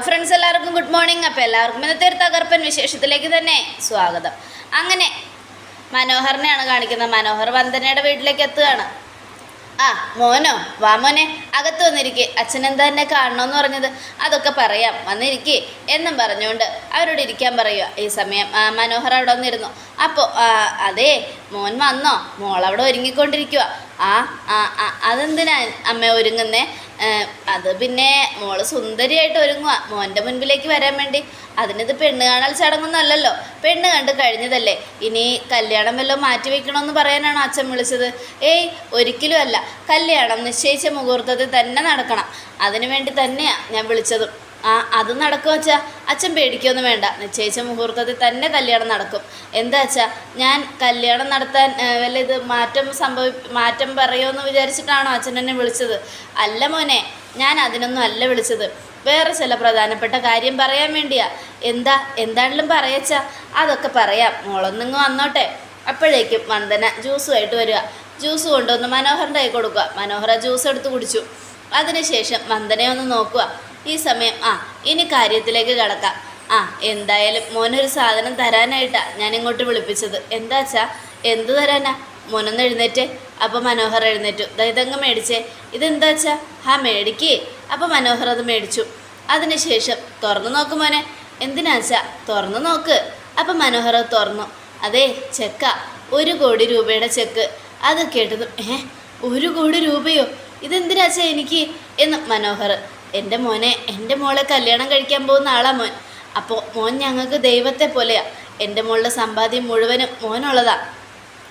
Friends എല്ലാവർക്കും good morning അപ്പോൾ എല്ലാവർക്കും ഇന്നത്തെ ഒരു തകർപ്പൻ വിശേഷത്തിലേക്ക് തന്നെ സ്വാഗതം. അങ്ങനെ മനോഹറിനെയാണ് കാണിക്കുന്നത്. മനോഹർ വന്ദനയുടെ വീട്ടിലേക്ക് എത്തുകയാണ്. ആ മോനോ? വാ മോനെ. അകത്ത് വന്നിരിക്കേ. അച്ഛൻ എന്താ എന്നെ കാണണമെന്ന് പറഞ്ഞത്? അതൊക്കെ പറയാം. വന്നിരിക്കേ എന്നും പറഞ്ഞുകൊണ്ട് അവരോട് ഇരിക്കാൻ പറയുക. ഈ സമയം മനോഹർ അവിടെ വന്നിരുന്നു. അപ്പോൾ അതെ മോൻ വന്നോ? മോൾ ഒരുങ്ങിക്കൊണ്ടിരിക്കുക ആ ആ അതെന്തിനാ അമ്മ ഒരുങ്ങുന്നേ? അത് പിന്നെ മോൾ സുന്ദരിയായിട്ട് ഒരുങ്ങുക മോന്റെ മുൻപിലേക്ക് വരാൻ വേണ്ടി. അതിനിത് പെണ്ണ് കാണൽ ചടങ്ങൊന്നുമല്ലല്ലോ പെണ്ണ് കണ്ട് കഴിഞ്ഞതല്ലേ. ഇനി കല്യാണം വല്ലതും മാറ്റി വെക്കണമെന്ന് പറയാനാണോ അച്ഛൻ വിളിച്ചത്? ഏയ് ഒരിക്കലും അല്ല. കല്യാണം നിശ്ചയിച്ച മുഹൂർത്തത്തിൽ തന്നെ നടക്കണം. അതിനു വേണ്ടി തന്നെയാണ് ഞാൻ വിളിച്ചതും. ആ അത് നടക്കും അച്ഛാ? അച്ഛൻ പേടിക്കൊന്നും വേണ്ട. നിശ്ചയിച്ച മുഹൂർത്തത്തിൽ തന്നെ കല്യാണം നടക്കും. എന്താ അച്ഛാ? ഞാൻ കല്യാണം നടത്താൻ വല്ല ഇത് മാറ്റം സംഭവി മാറ്റം പറയുമെന്ന് വിചാരിച്ചിട്ടാണോ അച്ഛൻ എന്നെ വിളിച്ചത്? അല്ല മോനെ ഞാൻ അതിനൊന്നും അല്ല വിളിച്ചത്. വേറെ ചില പ്രധാനപ്പെട്ട കാര്യം പറയാൻ വേണ്ടിയാ. എന്താ എന്താണെങ്കിലും പറയച്ചാ അതൊക്കെ പറയാം. മോളൊന്നിങ്ങ് വന്നോട്ടെ. അപ്പോഴേക്കും വന്ദന ജ്യൂസുമായിട്ട് വരിക. ജ്യൂസ് കൊണ്ടുവന്ന് മനോഹറിന്റെ കൈ കൊടുക്കുക. മനോഹര ജ്യൂസ് എടുത്ത് കുടിച്ചു. അതിനുശേഷം വന്ദനയൊന്ന് നോക്കുക. ഈ സമയം ആ ഇനി കാര്യത്തിലേക്ക് കടക്കാം. ആ എന്തായാലും മോനൊരു സാധനം തരാനായിട്ടാ ഞാൻ ഇങ്ങോട്ട് വിളിപ്പിച്ചത് എന്താച്ചാ എന്ത് തരാനാ? മോനൊന്ന് എഴുന്നേറ്റ്. അപ്പോൾ മനോഹർ എഴുന്നേറ്റു. ദൈതങ്ങ് മേടിച്ചേ. ഇതെന്താ വെച്ചാ ആ മേടിക്കേ. അപ്പോൾ മനോഹർ അത് മേടിച്ചു. അതിനുശേഷം തുറന്നു നോക്ക് മോനെ. എന്തിനാച്ചാ തുറന്നു നോക്ക്. അപ്പം മനോഹർ അത് തുറന്നു. അതെ ചെക്ക. ഒരു കോടി രൂപയുടെ ചെക്ക്. അത് കേട്ടതും ഏ ഒരു കോടി രൂപയോ? ഇതെന്തിനാച്ചാ എനിക്ക്? എന്ന് മനോഹർ എന്റെ മോനെ എന്റെ മോളെ കല്യാണം കഴിക്കാൻ പോകുന്ന ആളാ മോൻ. അപ്പോൾ മോൻ ഞങ്ങൾക്ക് ദൈവത്തെ പോലെയാ. എന്റെ മോളുടെ സമ്പാദ്യം മുഴുവനും മോനുള്ളതാ.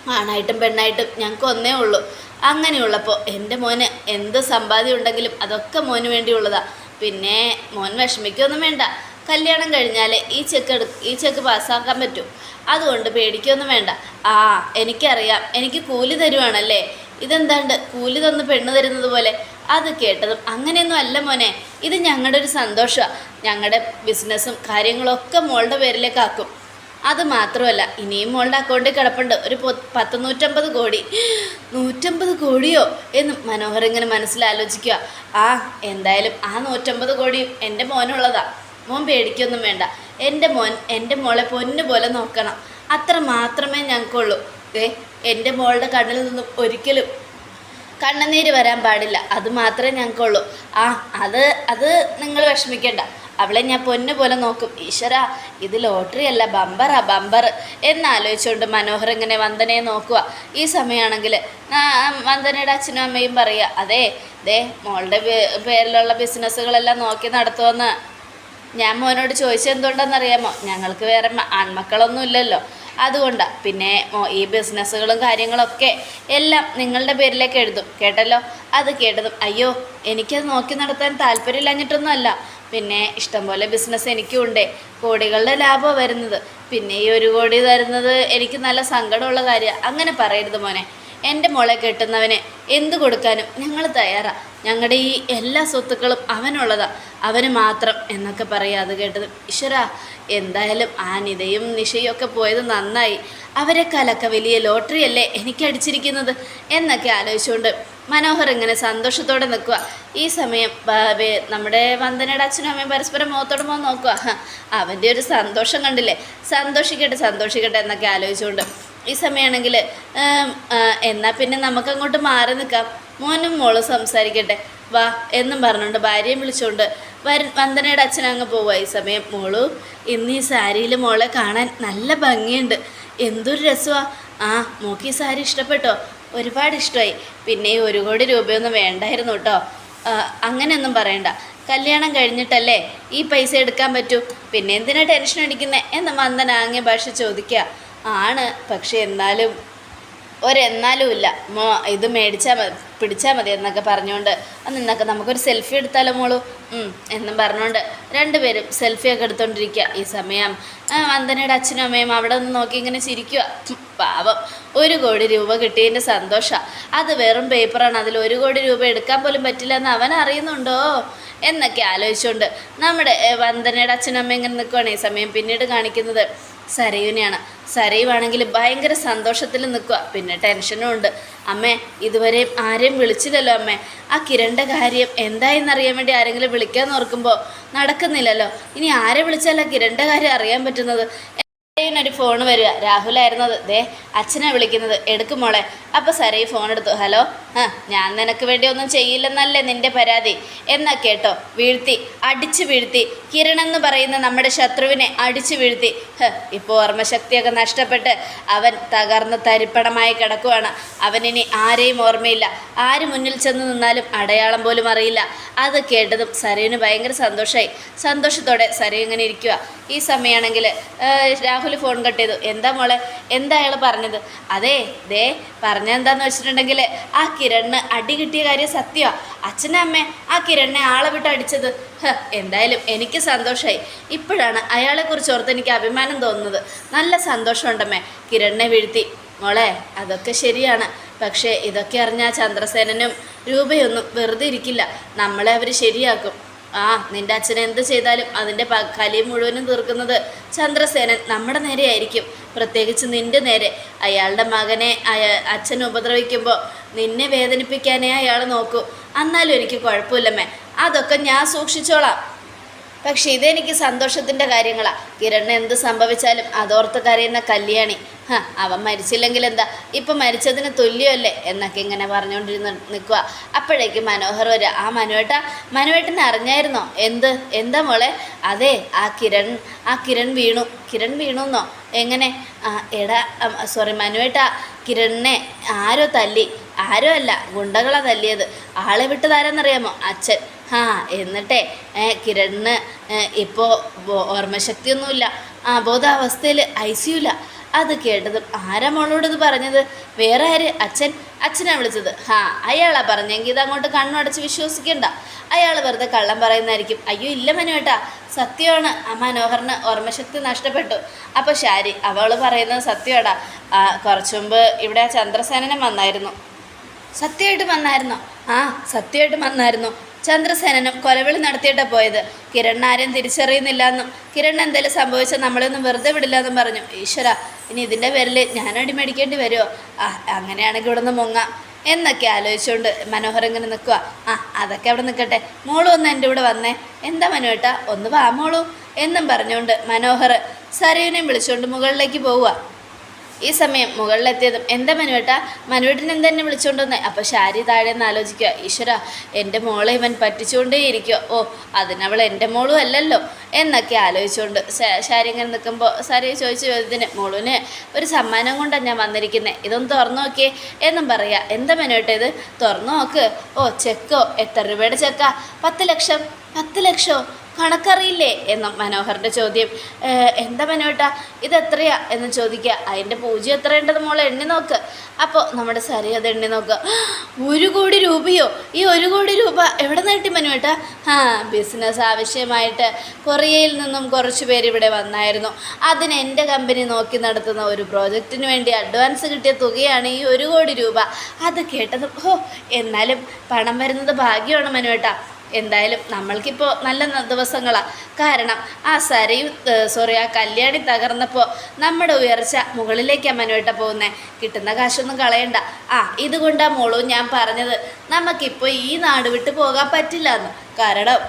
ആണായിട്ടും പെണ്ണായിട്ടും ഞങ്ങൾക്ക് ഒന്നേ ഉള്ളൂ. അങ്ങനെയുള്ളപ്പോൾ എന്റെ മോന് എന്ത് സമ്പാദ്യം ഉണ്ടെങ്കിലും അതൊക്കെ മോന് വേണ്ടിയുള്ളതാ. പിന്നെ മോൻ വിഷമിക്കൊന്നും വേണ്ട. കല്യാണം കഴിഞ്ഞാൽ ഈ ചെക്ക് എടു ഈ ചെക്ക് പാസ്സാക്കാൻ പറ്റും. അതുകൊണ്ട് പേടിക്കൊന്നും വേണ്ട. ആ എനിക്കറിയാം. എനിക്ക് കൂലി തരുവാണല്ലേ? ഇതെന്താണ്ട്? കൂലി തന്ന് പെണ്ണ് തരുന്നത് പോലെ അത് കേട്ടതും അങ്ങനെയൊന്നും അല്ല മോനെ. ഇത് ഞങ്ങളുടെ ഒരു സന്തോഷമാണ് ഞങ്ങളുടെ ബിസിനസ്സും കാര്യങ്ങളൊക്കെ മോളുടെ പേരിലേക്കാക്കും. അത് മാത്രമല്ല ഇനിയും മോളുടെ അക്കൗണ്ടിൽ കിടപ്പുണ്ട്. ഒരു പത്ത് നൂറ്റമ്പത് കോടി. നൂറ്റമ്പത് കോടിയോ എന്ന് മനോഹർ ഇങ്ങനെ മനസ്സിലാലോചിക്കുക ആ എന്തായാലും ആ നൂറ്റമ്പത് കോടിയും എന്റെ മോനുള്ളതാ. മോൻ പേടിക്കൊന്നും വേണ്ട. എന്റെ മോൻ എന്റെ മോളെ പൊന്നു പോലെ നോക്കണം. അത്ര മാത്രമേ ഞങ്ങൾക്കുള്ളൂ. ഏ എന്റെ മോളുടെ കണ്ണിൽ നിന്നും ഒരിക്കലും കണ്ണുനീര് വരാൻ പാടില്ല. അത് മാത്രമേ ഞങ്ങൾക്കുള്ളൂ. ആ അത് അത് നിങ്ങൾ വിഷമിക്കണ്ട. അവളെ ഞാൻ പൊന്നു പോലെ നോക്കും. ഈശ്വര ഇത് ലോട്ടറി അല്ല ബമ്പറാ ബമ്പർ. എന്നാലോചിച്ചുകൊണ്ട് മനോഹർ ഇങ്ങനെ വന്ദനയെ നോക്കുക. ഈ സമയമാണെങ്കിൽ വന്ദനയുടെ അച്ഛനും അമ്മയും പറയുക അതെ ദേ മോളുടെ പേരിലുള്ള ബിസിനസ്സുകളെല്ലാം നോക്കി നടത്തുമെന്ന് ഞാൻ മോനോട് ചോദിച്ചത് എന്തുകൊണ്ടെന്നറിയാമോ? ഞങ്ങൾക്ക് വേറെ ആൺമക്കളൊന്നും ഇല്ലല്ലോ. അതുകൊണ്ടാണ് പിന്നെ ഈ ബിസിനസ്സുകളും കാര്യങ്ങളൊക്കെ എല്ലാം നിങ്ങളുടെ പേരിലേക്ക് എഴുതും. കേട്ടല്ലോ? അത് കേട്ടതും. അയ്യോ എനിക്കത് നോക്കി നടത്താൻ താല്പര്യമില്ലാഞ്ഞിട്ടൊന്നുമല്ല. പിന്നെ ഇഷ്ടംപോലെ ബിസിനസ് എനിക്കും ഉണ്ട് കോടികളുടെ ലാഭമാണ് വരുന്നത്. പിന്നെ ഈ ഒരു കോടി തരുന്നത് എനിക്ക് നല്ല സങ്കടമുള്ള കാര്യമാണ് അങ്ങനെ പറയരുത് മോനെ. എന്റെ മോളെ കെട്ടുന്നവന് എന്തു കൊടുക്കാനും ഞങ്ങൾ തയ്യാറാ. ഞങ്ങളുടെ ഈ എല്ലാ സ്വത്തുക്കളും അവനുള്ളതാ. അവന് മാത്രം എന്നൊക്കെ പറയാ അത് കേട്ടത്. ഈശ്വര എന്തായാലും ആ നിതയും നിഷയും ഒക്കെ പോയത് നന്നായി. അവരെ കലക്ക വലിയ ലോട്ടറി അല്ലേ എനിക്ക് അടിച്ചിരിക്കുന്നത്? എന്നൊക്കെ ആലോചിച്ചുകൊണ്ട് മനോഹർ ഇങ്ങനെ സന്തോഷത്തോടെ നിൽക്കുക ഈ സമയം നമ്മുടെ വന്ദനയുടെ അച്ഛനും അമ്മയും പരസ്പരം മുഖത്തോട് മുഖം നോക്കുക അവന്റെ ഒരു സന്തോഷം കണ്ടില്ലേ? സന്തോഷിക്കട്ടെ സന്തോഷിക്കട്ടെ എന്നൊക്കെ ആലോചിച്ചുകൊണ്ട് ഈ സമയമാണെങ്കിൽ എന്നാൽ പിന്നെ നമുക്കങ്ങോട്ട് മാറി നിൽക്കാം മോനും മോളും സംസാരിക്കട്ടെ. വാ എന്നും പറഞ്ഞുകൊണ്ട് ഭാര്യയും വിളിച്ചുകൊണ്ട് വര വന്ദനയുടെ അച്ഛൻ അങ്ങ് പോവുക ഈ സമയം മോളു ഇന്ന് ഈ സാരിയിൽ മോളെ കാണാൻ നല്ല ഭംഗിയുണ്ട്. എന്തൊരു രസമാ ആ മോക്ക് ഈ സാരി ഇഷ്ടപ്പെട്ടോ? ഒരുപാട് ഇഷ്ടമായി. പിന്നെ ഈ ഒരു കോടി രൂപയൊന്നും വേണ്ടായിരുന്നു കേട്ടോ. അങ്ങനെയൊന്നും പറയണ്ട. കല്യാണം കഴിഞ്ഞിട്ടല്ലേ ഈ പൈസ എടുക്കാൻ പറ്റൂ? പിന്നെ എന്തിനാ ടെൻഷൻ അടിക്കുന്നത് എന്ന് വന്ദന ആംഗ്യ ഭാഷ ചോദിക്കുക. ആണ്. പക്ഷെ എന്നാലും ഒരെന്നാലും ഇല്ല. മോ ഇത് മേടിച്ചാൽ മതി പിടിച്ചാൽ മതി എന്നൊക്കെ പറഞ്ഞുകൊണ്ട് നിന്നൊക്കെ നമുക്കൊരു സെൽഫി എടുത്താലോ മോളു? എന്നും പറഞ്ഞുകൊണ്ട് രണ്ടുപേരും സെൽഫിയൊക്കെ എടുത്തോണ്ടിരിക്കുക ഈ സമയം വന്ദനയുടെ അച്ഛനും അമ്മയും അവിടെ നിന്ന് നോക്കി ഇങ്ങനെ ചിരിക്കുക പാവം. ഒരു കോടി രൂപ കിട്ടിയതിന്റെ സന്തോഷം. അത് വെറും പേപ്പറാണ്. അതിൽ ഒരു കോടി രൂപ എടുക്കാൻ പോലും പറ്റില്ല എന്ന് അവൻ അറിയുന്നുണ്ടോ? എന്നൊക്കെ ആലോചിച്ചുകൊണ്ട് നമ്മുടെ വന്ദനയുടെ അച്ഛനും അമ്മയും ഇങ്ങനെ നിൽക്കുകയാണ് ഈ സമയം പിന്നീട് കാണിക്കുന്നത്. സരയുവിനെയാണ് സരയുവാണെങ്കിൽ ഭയങ്കര സന്തോഷത്തിൽ നിൽക്കുക. പിന്നെ ടെൻഷനും ഉണ്ട്. അമ്മേ ഇതുവരെയും ആരെയും വിളിച്ചില്ലല്ലോ അമ്മേ. ആ കിരണിന്റെ കാര്യം എന്തായെന്നറിയാൻ വേണ്ടി ആരെങ്കിലും വിളിക്കാൻ ഓർക്കുമ്പോൾ നടക്കുന്നില്ലല്ലോ. ഇനി ആരെ വിളിച്ചാലാ കിരണിന്റെ കാര്യം അറിയാൻ പറ്റുന്നത്? ഒരു ഫോൺ വരിക. രാഹുലായിരുന്നത്. ദേ അച്ഛനെ വിളിക്കുന്നത്. എടുക്കും മോളെ. അപ്പോൾ സരയി ഫോൺ എടുത്തു. ഹലോ ആ ഞാൻ നിനക്ക് വേണ്ടി ഒന്നും ചെയ്യില്ലെന്നല്ലേ നിന്റെ പരാതി? എന്നാ കേട്ടോ. വീഴ്ത്തി. അടിച്ചു വീഴ്ത്തി. കിരൺ എന്ന് പറയുന്ന നമ്മുടെ ശത്രുവിനെ അടിച്ചു വീഴ്ത്തി. ഇപ്പോൾ ഓർമ്മശക്തിയൊക്കെ നഷ്ടപ്പെട്ട് അവൻ തകർന്ന് തരിപ്പണമായി കിടക്കുവാണ്. അവനിനി ആരെയും ഓർമ്മയില്ല. ആര് മുന്നിൽ ചെന്ന് നിന്നാലും അടയാളം പോലും അറിയില്ല. അത് കേട്ടതും സരയുന് ഭയങ്കര സന്തോഷമായി സന്തോഷത്തോടെ സരയു ഇങ്ങനെ ഇരിക്കുക ഈ സമയമാണെങ്കിൽ രാഹുൽ ഫോൺ കട്ട് ചെയ്തു. എന്താ മോളെ? എന്താ അയാൾ പറഞ്ഞത്? അതെ ദേ പറഞ്ഞെന്താന്ന് വെച്ചിട്ടുണ്ടെങ്കിൽ ആ കിരണിന് അടി കിട്ടിയ കാര്യം സത്യമാണ് അച്ഛനും അമ്മേ ആ കിരണിനെ ആളെ വിട്ട് അടിച്ചത്. എന്തായാലും എനിക്ക് സന്തോഷമായി ഇപ്പോഴാണ് അയാളെക്കുറിച്ച് ഓർത്ത് എനിക്ക് അഭിമാനം തോന്നുന്നത്. നല്ല സന്തോഷമുണ്ടമ്മേ കിരണിനെ വീഴ്ത്തി. മോളെ അതൊക്കെ ശരിയാണ്. പക്ഷേ ഇതൊക്കെ അറിഞ്ഞാൽ ചന്ദ്രസേനനും രൂപയൊന്നും വെറുതെ ഇരിക്കില്ല. നമ്മളെ അവർ ശരിയാക്കും. ആ നിന്റെ അച്ഛൻ എന്ത് ചെയ്താലും അതിന്റെ കലി മുഴുവനും തീർക്കുന്നത് ചന്ദ്രസേനൻ നമ്മുടെ നേരെ ആയിരിക്കും. പ്രത്യേകിച്ച് നിന്റെ നേരെ. അയാളുടെ മകനെ അച്ഛൻ ഉപദ്രവിക്കുമ്പോൾ നിന്നെ വേദനിപ്പിക്കാനേ അയാൾ നോക്കൂ. എന്നാലും എനിക്ക് കുഴപ്പമില്ലമ്മേ. അതൊക്കെ ഞാൻ സൂക്ഷിച്ചോളാം. പക്ഷെ ഇതെനിക്ക് സന്തോഷത്തിന്റെ കാര്യങ്ങളാണ് കിരണ് എന്ത് സംഭവിച്ചാലും അതോർത്ത് കരയുന്ന കല്യാണി. അവൻ മരിച്ചില്ലെങ്കിൽ എന്താ? ഇപ്പം മരിച്ചതിന് തുല്യമല്ലേ? എന്നൊക്കെ ഇങ്ങനെ പറഞ്ഞുകൊണ്ടിരുന്ന് നിൽക്കുക അപ്പോഴേക്ക് മനോഹർ വരിക ആ മനുവേട്ട മനുവേട്ടനെ അറിഞ്ഞായിരുന്നോ? എന്ത്? എന്താ മോളെ? അതെ ആ കിരൺ ആ കിരൺ വീണു. കിരൺ വീണു എന്നോ എങ്ങനെ എടാ സോറി മനുവേട്ട കിരണിനെ ആരോ തല്ലി. ആരോ അല്ല ഗുണ്ടകളാ തല്ലിയത്. ആളെ വിട്ടതാരെന്നറിയാമോ? അച്ഛൻ. ആ എന്നിട്ടേ കിരണിന് ഇപ്പോൾ ഓർമ്മശക്തിയൊന്നുമില്ല. ആ ബോധാവസ്ഥയിൽ ഐ സിയുല അത് കേട്ടതും ആരാ മോളോട് ഇത് പറഞ്ഞത്? വേറെ ആര്? അച്ഛൻ. അച്ഛനാ വിളിച്ചത്. ഹാ അയാളാ പറഞ്ഞെങ്കിൽ ഇത് അങ്ങോട്ട് കണ്ണടച്ച് വിശ്വസിക്കണ്ട. അയാൾ വെറുതെ കള്ളം പറയുന്നതായിരിക്കും. അയ്യോ ഇല്ല മനുവേട്ടാ സത്യമാണ്. ആ മനോഹറിന് ഓർമ്മശക്തി നഷ്ടപ്പെട്ടു. അപ്പോൾ ശാരി അവൾ പറയുന്നത് സത്യമാടാ. കുറച്ചു മുമ്പ് ഇവിടെ ചന്ദ്രസേനനും വന്നായിരുന്നു. സത്യമായിട്ട് വന്നായിരുന്നോ? ആ സത്യമായിട്ട് വന്നായിരുന്നു. ചന്ദ്രസേനനും കൊലവിളി നടത്തിയിട്ട് പോയത്. കിരൺ ആരെയും തിരിച്ചറിയുന്നില്ലെന്നും കിരൺ എന്തെങ്കിലും സംഭവിച്ചാൽ നമ്മളൊന്നും വെറുതെ വിടില്ല എന്നും പറഞ്ഞു. ഈശ്വര ഇനി ഇതിന്റെ പേരിൽ ഞാൻ അടിമേടിക്കേണ്ടി വരുമോ ആ അങ്ങനെയാണെങ്കിൽ ഇവിടെ നിന്ന് മുങ്ങാം. എന്നൊക്കെ ആലോചിച്ചുകൊണ്ട് മനോഹർ ഇങ്ങനെ നിൽക്കുക ആ അതൊക്കെ അവിടെ നിൽക്കട്ടെ മോൾ ഒന്ന് എന്റെ ഇവിടെ വന്നേ. എന്താ മനുവേട്ടാ ഒന്ന് വാ മോളൂ. എന്നും പറഞ്ഞുകൊണ്ട് മനോഹർ സരയുനെയും വിളിച്ചുകൊണ്ട് മുകളിലേക്ക് പോവുക ഈ സമയം മുകളിലെത്തിയതും എന്താ മനുവേട്ട മനുവേട്ടൻ എന്തെന്നെ വിളിച്ചുകൊണ്ട് വന്നേ അപ്പോൾ ശാരി താഴെ നിന്ന് ആലോചിക്കുക. ഈശ്വര എന്റെ മോളെ ഇവൻ പറ്റിച്ചുകൊണ്ടേ ഇരിക്കുക. ഓ അതിനവൾ എന്റെ മോളും അല്ലല്ലോ എന്നൊക്കെ ആലോചിച്ചുകൊണ്ട് ശാരി ഇങ്ങനെ നിൽക്കുമ്പോൾ സാരി ചോദിച്ചു ചോദ്യത്തിന് മോളുവിന് ഒരു സമ്മാനം കൊണ്ടാണ് ഞാൻ വന്നിരിക്കുന്നത് ഇതൊന്ന് തുറന്നു നോക്കിയേ എന്നും പറയുക എന്താ മനുവേട്ട ഇത്? തുറന്നു നോക്ക്. ഓ ചെക്കോ എത്ര രൂപയുടെ ചെക്കാ? പത്ത് ലക്ഷം പത്ത് ലക്ഷമോ കണക്കറിയില്ലേ? എന്നും മനോഹറിന്റെ ചോദ്യം. എന്താ മനോട്ടാ? ഇത് എത്രയാ എന്ന് ചോദിക്കുക. അതിന്റെ പൂജ്യം എത്രയുണ്ടത് മോളെ? എണ്ണി നോക്ക്. അപ്പോൾ നമ്മുടെ സരി അത് എണ്ണി നോക്കുക ഒരു കോടി രൂപയോ? ഈ ഒരു കോടി രൂപ എവിടെ നേട്ടി മനുവേട്ടാ ആ ബിസിനസ് ആവശ്യമായിട്ട് കൊറിയയിൽ നിന്നും കുറച്ച് പേര് ഇവിടെ വന്നായിരുന്നു. അതിന് എന്റെ കമ്പനി നോക്കി നടത്തുന്ന ഒരു പ്രോജക്റ്റിന് വേണ്ടി അഡ്വാൻസ് കിട്ടിയ തുകയാണ് ഈ ഒരു കോടി രൂപ. അത് കേട്ടത് ഓ എന്നാലും പണം വരുന്നത് ഭാഗ്യമാണ് മനുവേട്ടാ എന്തായാലും നമ്മൾക്കിപ്പോൾ നല്ല ദിവസങ്ങളാണ് കാരണം ആ സരയു സോറി ആ കല്യാണി തകർന്നപ്പോൾ നമ്മുടെ ഉയർച്ച മുകളിലേക്കാണ് മനുവേട്ട പോകുന്നത് കിട്ടുന്ന കാശൊന്നും കളയണ്ട. ആ ഇതുകൊണ്ടാണ് മോളും ഞാൻ പറഞ്ഞത് നമുക്കിപ്പോൾ ഈ നാട് വിട്ട് പോകാൻ പറ്റില്ല എന്ന് കാരണം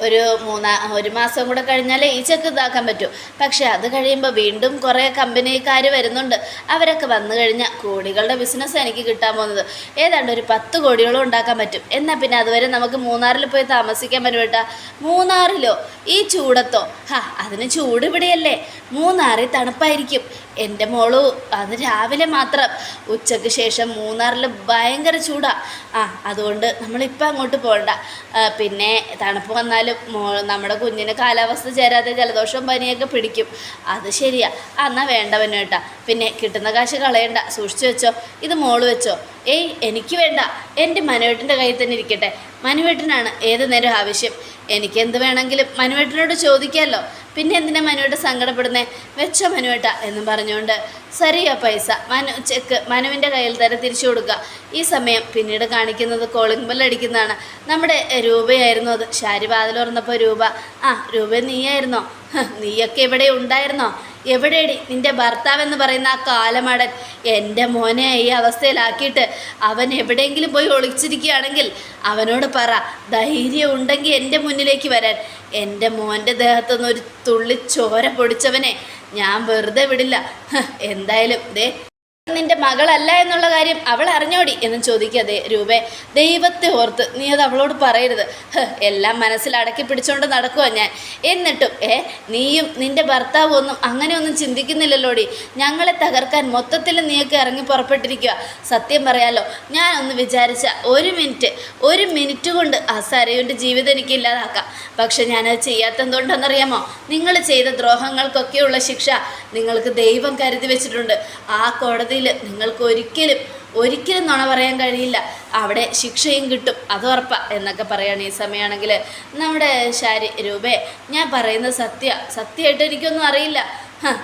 ഒരു മൂന്നാ ഒരു മാസം കൂടെ കഴിഞ്ഞാലേ ഈ ചെക്ക് ഇതാക്കാൻ പറ്റൂ. പക്ഷേ അത് കഴിയുമ്പോൾ വീണ്ടും കുറേ കമ്പനിക്കാർ വരുന്നുണ്ട്. അവരൊക്കെ വന്നു കഴിഞ്ഞാൽ കോടികളുടെ ബിസിനസ് എനിക്ക് കിട്ടാൻ പോകുന്നത്. ഏതാണ്ട് ഒരു പത്ത് കോടിയോളം ഉണ്ടാക്കാൻ പറ്റും. എന്നാൽ പിന്നെ അതുവരെ നമുക്ക് മൂന്നാറിൽ പോയി താമസിക്കാൻ പറ്റും കേട്ടാ മൂന്നാറിലോ? ഈ ചൂടത്തോ? ഹാ അതിന് ചൂട് ഇവിടെയല്ലേ. മൂന്നാറിൽ തണുപ്പായിരിക്കും. എന്റെ മോൾ അത് രാവിലെ മാത്രം ഉച്ചയ്ക്ക് ശേഷം മൂന്നാറിൽ ഭയങ്കര ചൂടാ. ആ അതുകൊണ്ട് നമ്മളിപ്പോൾ അങ്ങോട്ട് പോകണ്ട പിന്നെ തണുപ്പ് വന്നാലും മോ നമ്മുടെ കുഞ്ഞിന് കാലാവസ്ഥ ചേരാതെ ജലദോഷവും പനിയൊക്കെ പിടിക്കും. അത് ശരിയാ. ആ എന്നാൽ വേണ്ട കേട്ടാ. പിന്നെ കിട്ടുന്ന കാശ് കളയണ്ട. സൂക്ഷിച്ചു വെച്ചോ. ഇത് മോൾ വെച്ചോ. ഏയ് എനിക്ക് വേണ്ട. എന്റെ മനുവേട്ടന്റെ കയ്യിൽ തന്നെ ഇരിക്കട്ടെ. മനുവേട്ടനാണ് ഏത് നേരം ആവശ്യം. എനിക്ക് എന്ത് വേണമെങ്കിലും മനുവേട്ടനോട് ചോദിക്കാമല്ലോ പിന്നെ എന്തിനാ മനുവേട്ട സങ്കടപ്പെടുന്നേ? വെച്ച മനുവേട്ട എന്നും പറഞ്ഞുകൊണ്ട് സരിയ പൈസ. മനു ചെക്ക് മനുവിന്റെ കയ്യിൽ തന്നെ തിരിച്ചു കൊടുക്കുക ഈ സമയം പിന്നീട് കാണിക്കുന്നത് കോളിംഗ് ബെൽ അടിക്കുന്നതാണ്. നമ്മുടെ രൂപയായിരുന്നു അത്. ശാരി വാതിൽ തുറന്നപ്പോൾ രൂപ. ആ രൂപ നീയായിരുന്നോ? നീയൊക്കെ ഇവിടെ ഉണ്ടായിരുന്നോ? എവിടെയടി നിന്റെ ഭർത്താവെന്ന് പറയുന്ന ആ കാലമടൻ. എന്റെ മോനെ ഈ അവസ്ഥയിലാക്കിയിട്ട് അവൻ എവിടെയെങ്കിലും പോയി ഒളിച്ചിരിക്കുകയാണെങ്കിൽ അവനോട് പറ ധൈര്യം ഉണ്ടെങ്കിൽ എന്റെ മുന്നിലേക്ക് വരാൻ. എന്റെ മോന്റെ ദേഹത്തുനിന്ന് ഒരു തുള്ളി ചോര പൊടിച്ചവനെ ഞാൻ വെറുതെ വിടില്ല. എന്തായാലും ദേ നിന്റെ മകളല്ല എന്നുള്ള കാര്യം അവൾ അറിഞ്ഞോടി എന്ന് ചോദിക്കാതെ രൂപേ ദൈവത്തെ ഓർത്ത് നീ അത് അവളോട് പറയരുത്. എല്ലാം മനസ്സിൽ അടക്കി പിടിച്ചോണ്ട് നടക്കുക ഞാൻ. എന്നിട്ടും ഏ നീയും നിന്റെ ഭർത്താവും ഒന്നും അങ്ങനെയൊന്നും ചിന്തിക്കുന്നില്ലല്ലോടി. ഞങ്ങളെ തകർക്കാൻ മൊത്തത്തിൽ നീയൊക്കെ ഇറങ്ങി പുറപ്പെട്ടിരിക്കുക സത്യം പറയാലോ ഞാൻ ഒന്ന് വിചാരിച്ച ഒരു മിനിറ്റ് ഒരു മിനിറ്റ് കൊണ്ട് ആ സരയുടെ ജീവിതം എനിക്ക് ഇല്ലാതാക്കാം. പക്ഷെ ഞാനത് ചെയ്യാത്തെന്തുകൊണ്ടെന്നറിയാമോ നിങ്ങൾ ചെയ്ത ദ്രോഹങ്ങൾക്കൊക്കെയുള്ള ശിക്ഷ നിങ്ങൾക്ക് ദൈവം കരുതി വെച്ചിട്ടുണ്ട്. ആ കോടതിയിൽ നിങ്ങൾക്ക് ഒരിക്കലും ഒരിക്കലും നുണ പറയാൻ കഴിയില്ല. അവിടെ ശിക്ഷയും കിട്ടും അത് ഉറപ്പാ എന്നൊക്കെ പറയുകയാണ് ഈ സമയമാണെങ്കിൽ നമ്മുടെ ശാരി രൂപേ ഞാൻ പറയുന്നത് സത്യ സത്യമായിട്ട് എനിക്കൊന്നും അറിയില്ല.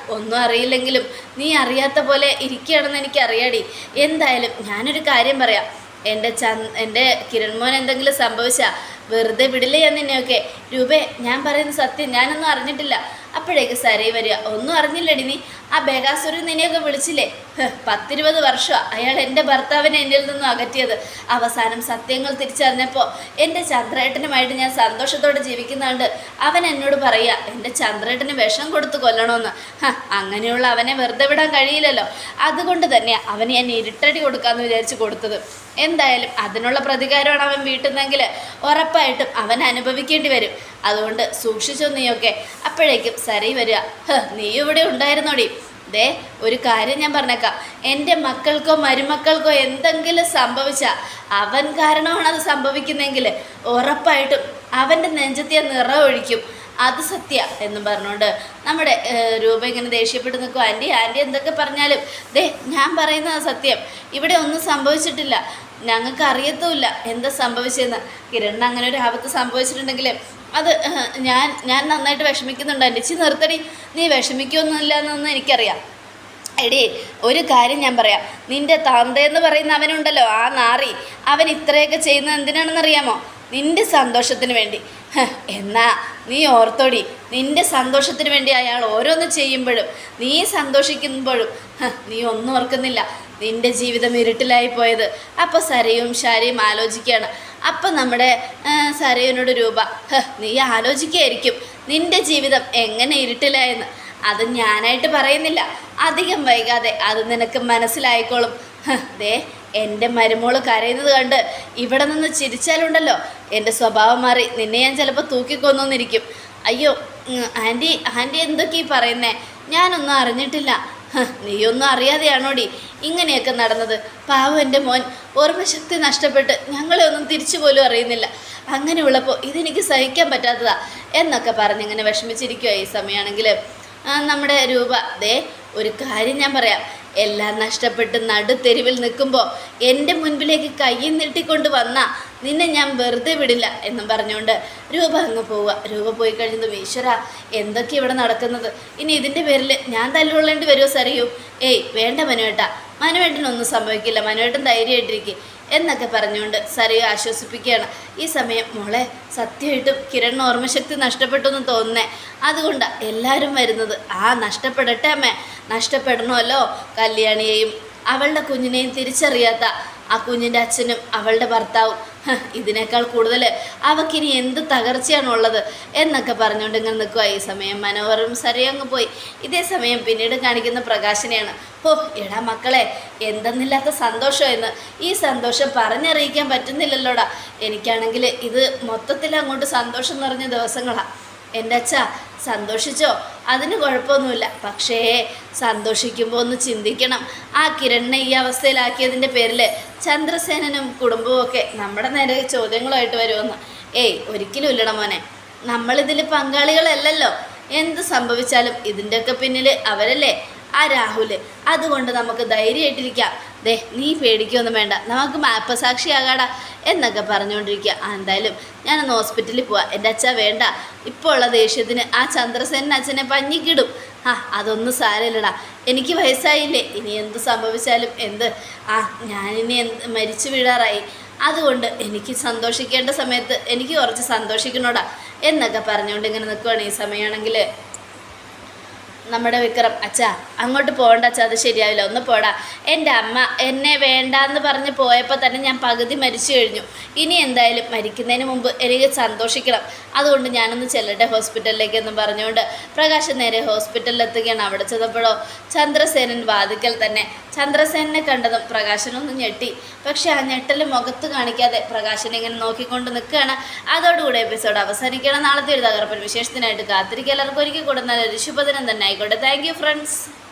ഒന്നും അറിയില്ലെങ്കിലും നീ അറിയാത്ത പോലെ ഇരിക്കുകയാണെന്ന് എനിക്കറിയാടി. എന്തായാലും ഞാനൊരു കാര്യം പറയാം. എന്റെ ചന്ദ് എന്റെ കിരൺമോൻ എന്തെങ്കിലും സംഭവിച്ചാൽ വെറുതെ വിടില്ല ഞാൻ നിന്നെയൊക്കെ? രൂപേ ഞാൻ പറയുന്ന സത്യം ഞാനൊന്നും അറിഞ്ഞിട്ടില്ല. അപ്പോഴേക്ക് സരൈ വരിക. ഒന്നും അറിഞ്ഞില്ലടി നീ. ആ ബേഗാസുരൻ നിന്നെയൊക്കെ വിളിച്ചില്ലേ? പത്തിരുപത് വർഷം അയാൾ എന്റെ ഭർത്താവിനെ എന്നിൽ നിന്നും അകറ്റിയത്. അവസാനം സത്യങ്ങൾ തിരിച്ചറിഞ്ഞപ്പോൾ എന്റെ ചന്ദ്രേട്ടനുമായിട്ട് ഞാൻ സന്തോഷത്തോടെ ജീവിക്കുന്നുണ്ട്. അവൻ എന്നോട് പറയുക എന്റെ ചന്ദ്രേട്ടന് വിഷം കൊടുത്ത് കൊല്ലണമെന്ന് അങ്ങനെയുള്ള അവനെ വെറുതെ വിടാൻ കഴിയില്ലല്ലോ. അതുകൊണ്ട് തന്നെ അവന് ഞാൻ ഇരുട്ടടി കൊടുക്കാമെന്ന് വിചാരിച്ച് കൊടുത്തത്. എന്തായാലും അതിനുള്ള പ്രതികാരമാണ് അവൻ വീട്ടുന്നെങ്കിൽ ഉറപ്പായിട്ടും അവൻ അനുഭവിക്കേണ്ടി വരും. അതുകൊണ്ട് സൂക്ഷിച്ചോ നീയൊക്കെ. അപ്പോഴേക്കും സരി വരിക. നീ ഇവിടെ ഉണ്ടായിരുന്നോടി. ദേ ഒരു കാര്യം ഞാൻ പറഞ്ഞേക്കാം. എന്റെ മക്കൾക്കോ മരുമക്കൾക്കോ എന്തെങ്കിലും സംഭവിച്ചാൽ അവൻ കാരണമാണ് അത് സംഭവിക്കുന്നതെങ്കിൽ ഉറപ്പായിട്ടും അവന്റെ നെഞ്ചത്തെ നിറമൊഴിക്കും അത് സത്യ എന്ന് പറഞ്ഞുകൊണ്ട് നമ്മുടെ രൂപ ഇങ്ങനെ ദേഷ്യപ്പെട്ട് നിൽക്കും ആന്റി ആന്റി എന്തൊക്കെ പറഞ്ഞാലും? ദേ ഞാൻ പറയുന്നത് സത്യം. ഇവിടെ ഒന്നും സംഭവിച്ചിട്ടില്ല. ഞങ്ങൾക്ക് അറിയത്തുമില്ല എന്താ സംഭവിച്ചതെന്ന്. കിരണിന് അങ്ങനെ ഒരു ആപത്ത് സംഭവിച്ചിട്ടുണ്ടെങ്കിൽ അത് ഞാൻ ഞാൻ നന്നായിട്ട് വിഷമിക്കുന്നുണ്ട്. എന്റെ ചി നിർത്തടി. നീ വിഷമിക്കൊന്നുമില്ല എന്നൊന്നും എനിക്കറിയാം. എടി ഒരു കാര്യം ഞാൻ പറയാം. നിന്റെ തന്തയെന്ന് പറയുന്ന അവനുണ്ടല്ലോ ആ നാറി. അവൻ ഇത്രയൊക്കെ ചെയ്യുന്നത് എന്തിനാണെന്നറിയാമോ? നിന്റെ സന്തോഷത്തിന് വേണ്ടി. എന്നാ നീ ഓർത്തോടി. നിന്റെ സന്തോഷത്തിന് വേണ്ടി അയാൾ ഓരോന്ന് ചെയ്യുമ്പോഴും നീ സന്തോഷിക്കുമ്പോഴും നീ ഒന്നും ഓർക്കുന്നില്ല. നിന്റെ ജീവിതം ഇരുട്ടിലായി പോയത്. അപ്പോൾ സരയും ഷാരിയും ആലോചിക്കുകയാണ്. അപ്പം നമ്മുടെ സരയുനോട് രൂപ നീ ആലോചിക്കുകയായിരിക്കും നിന്റെ ജീവിതം എങ്ങനെ ഇരുട്ടിലായെന്ന്. അത് ഞാനായിട്ട് പറയുന്നില്ല. അധികം വൈകാതെ അത് നിനക്ക് മനസ്സിലായിക്കോളും. ദേ എന്റെ മരുമോൾ കരയുന്നത് കണ്ട് ഇവിടെ നിന്ന് ചിരിച്ചാലുണ്ടല്ലോ. എന്റെ സ്വഭാവം മാറി നിന്നെ ഞാൻ ചിലപ്പോൾ തൂക്കിക്കൊന്നിരിക്കും അയ്യോ ആന്റി ആന്റി എന്തൊക്കെ ഈ പറയുന്നേ? ഞാനൊന്നും അറിഞ്ഞിട്ടില്ല. നീയൊന്നും അറിയാതെയാണോടി ഇങ്ങനെയൊക്കെ നടന്നത്? പാവം എന്റെ മോൻ ഓർമ്മശക്തി നഷ്ടപ്പെട്ട് ഞങ്ങളെ ഒന്നും തിരിച്ചു പോലും അറിയുന്നില്ല. അങ്ങനെയുള്ളപ്പോൾ ഇതെനിക്ക് സഹിക്കാൻ പറ്റാത്തതാ എന്നൊക്കെ പറഞ്ഞിങ്ങനെ വിഷമിച്ചിരിക്കുക ഈ സമയമാണെങ്കിൽ നമ്മുടെ രൂപ ദേ ഒരു കാര്യം ഞാൻ പറയാം. എല്ലാം നഷ്ടപ്പെട്ട് നടുത്തെരുവിൽ നിൽക്കുമ്പോൾ എന്റെ മുൻപിലേക്ക് കൈ നീട്ടിക്കൊണ്ട് വന്ന നിന്നെ ഞാൻ വെറുതെ വിടില്ല എന്നും പറഞ്ഞുകൊണ്ട് രൂപ അങ്ങ് പോവുക. രൂപ പോയി കഴിഞ്ഞതും ഈശ്വര എന്തൊക്കെ ഇവിടെ നടക്കുന്നത്? ഇനി ഇതിന്റെ പേരിൽ ഞാൻ തല്ലുകൊള്ളേണ്ടി വരുമോ സറിയൂ ഏയ് വേണ്ട മനുവേട്ട. മനുവേട്ടനൊന്നും സംഭവിക്കില്ല. മനുവേട്ടൻ ധൈര്യമായിട്ടിരിക്കും എന്നൊക്കെ പറഞ്ഞുകൊണ്ട് സറിയെ ആശ്വസിപ്പിക്കുകയാണ്. ഈ സമയം മോളെ സത്യമായിട്ടും കിരൺ ഓർമ്മശക്തി നഷ്ടപ്പെട്ടു എന്ന് തോന്നുന്നേ. അതുകൊണ്ടാണ് എല്ലാവരും വരുന്നത്. ആ നഷ്ടപ്പെടട്ടെ അമ്മേ. നഷ്ടപ്പെടണമല്ലോ കല്യാണിയെയും അവളുടെ കുഞ്ഞിനെയും തിരിച്ചറിയാത്ത ആ കുഞ്ഞിന്റെ അച്ഛനും അവളുടെ ഭർത്താവും ഇതിനേക്കാൾ കൂടുതൽ അവക്കിനി എന്ത് തകർച്ചയാണുള്ളത് എന്നൊക്കെ പറഞ്ഞുകൊണ്ട് ഇങ്ങനെ നിൽക്കുക ഈ സമയം മനോഹറും സരയങ്ങ് പോയി. ഇതേ സമയം പിന്നീട് കാണിക്കുന്ന പ്രകാശനെയാണ്. ഓ എടാ മക്കളെ എന്തെന്നില്ലാത്ത സന്തോഷം എന്ന് ഈ സന്തോഷം പറഞ്ഞറിയിക്കാൻ പറ്റുന്നില്ലല്ലോടാ. എനിക്കാണെങ്കിൽ ഇത് മൊത്തത്തിൽ അങ്ങോട്ട് സന്തോഷം നിറഞ്ഞ ദിവസങ്ങളാണ് എന്റെ അച്ഛ സന്തോഷിച്ചോ? അതിന് കുഴപ്പമൊന്നുമില്ല. പക്ഷേ സന്തോഷിക്കുമ്പോൾ ഒന്ന് ചിന്തിക്കണം. ആ കിരണിനെ ഈ അവസ്ഥയിലാക്കിയതിന്റെ പേരിൽ ചന്ദ്രസേനനും കുടുംബവും ഒക്കെ നമ്മുടെ നേരെ ചോദ്യങ്ങളുമായിട്ട് വരുമെന്ന്. ഏയ് ഒരിക്കലും ഇല്ലട മോനെ. നമ്മളിതിൽ പങ്കാളികളല്ലല്ലോ. എന്ത് സംഭവിച്ചാലും ഇതിന്റെയൊക്കെ പിന്നിൽ അവരല്ലേ? ആ രാഹുൽ. അതുകൊണ്ട് നമുക്ക് ധൈര്യമായിട്ടിരിക്കാം. ദേ നീ പേടിക്കൊന്നും വേണ്ട. നമുക്ക് മാപ്പസാക്ഷിയാകാടാ. എന്നൊക്കെ പറഞ്ഞുകൊണ്ടിരിക്കുക. എന്തായാലും ഞാനൊന്ന് ഹോസ്പിറ്റലിൽ പോവാം. എന്റെ അച്ഛ വേണ്ട. ഇപ്പോൾ ഉള്ള ദേഷ്യത്തിന് ആ ചന്ദ്രസേനൻ അച്ഛനെ പഞ്ഞിക്കിടും. ആ അതൊന്നും സാരമില്ലടാ. എനിക്ക് വയസ്സായില്ലേ? ഇനി എന്ത് സംഭവിച്ചാലും എന്ത്? ആ ഞാനിനി എന്ത് മരിച്ചു വീഴാറായി. അതുകൊണ്ട് എനിക്ക് സന്തോഷിക്കേണ്ട സമയത്ത് എനിക്ക് കുറച്ച് സന്തോഷിക്കണോടാ. എന്നൊക്കെ പറഞ്ഞുകൊണ്ട് ഇങ്ങനെ നിൽക്കുവാണ് ഈ സമയമാണെങ്കിൽ. നമ്മുടെ വിക്രം അച്ഛാ അങ്ങോട്ട് പോകണ്ട അച്ഛാ അത് ശരിയാവില്ല. ഒന്ന് പോടാ. എന്റെ അമ്മ എന്നെ വേണ്ടാന്ന് പറഞ്ഞ് പോയപ്പോൾ തന്നെ ഞാൻ പകുതി മരിച്ചു കഴിഞ്ഞു. ഇനി എന്തായാലും മരിക്കുന്നതിന് മുമ്പ് എനിക്ക് സന്തോഷിക്കണം. അതുകൊണ്ട് ഞാനൊന്ന് ചെല്ലട്ടെ ഹോസ്പിറ്റലിലേക്ക് എന്ന് പറഞ്ഞുകൊണ്ട് പ്രകാശ് നേരെ ഹോസ്പിറ്റലിൽ എത്തുകയാണ് അവിടെ ചെന്നപ്പോഴോ ചന്ദ്രസേനൻ വാതിക്കൽ തന്നെ ചന്ദ്രസേനനെ കണ്ടതും പ്രകാശനൊന്ന് ഞെട്ടി. പക്ഷെ ആ ഞെട്ടൽ മുഖത്ത് കാണിക്കാതെ പ്രകാശനെ ഇങ്ങനെ നോക്കിക്കൊണ്ട് നിൽക്കുകയാണ്. അതോടുകൂടി എപ്പിസോഡ് അവസാനിക്കണം നാളത്തെ ഒരു തകർപ്പൻ വിശേഷത്തിനായിട്ട് കാത്തിരിക്കുക. എല്ലാവർക്കും ഒരിക്കൽ കൂടെ നല്ലൊരു ശുഭദിനം തന്നെ ആയിക്കോട്ടെ. Thank friends